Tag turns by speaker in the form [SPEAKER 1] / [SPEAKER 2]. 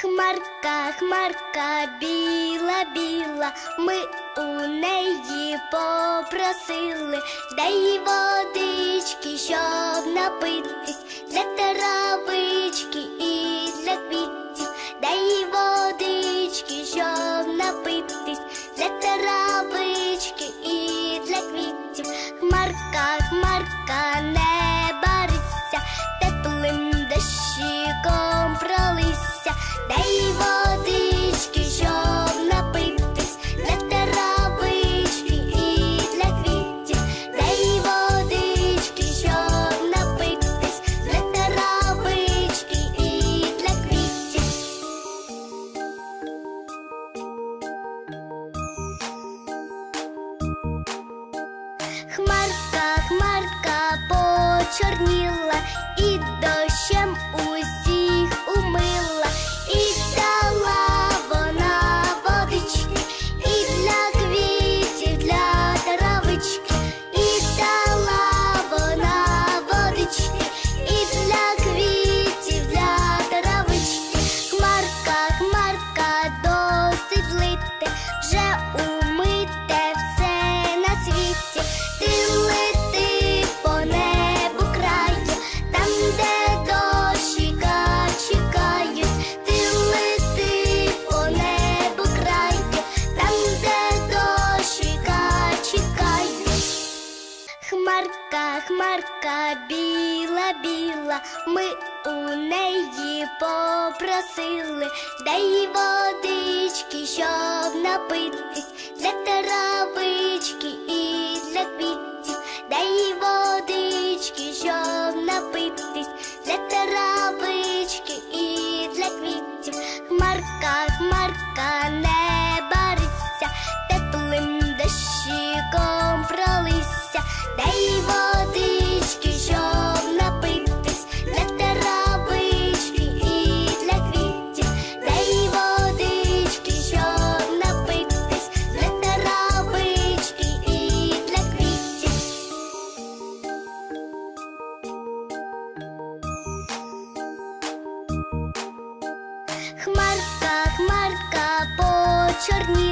[SPEAKER 1] Хмарка, хмарка, біла, біла, ми у неї попросили, дай водички, щоб напитись, для травички і для квітів, дай водички, щоб напитись, для травички і для квітів. Хмарка, хмарка, Хмарка, біла, біла, ми у неї попросили, дай водички, щоб напитись, для травички і для квітів, дай водички, щоб напитись, для травички і для квітів. Хмарка, хмарка, не барися, теплим дощиком пролися, дай води. чорні.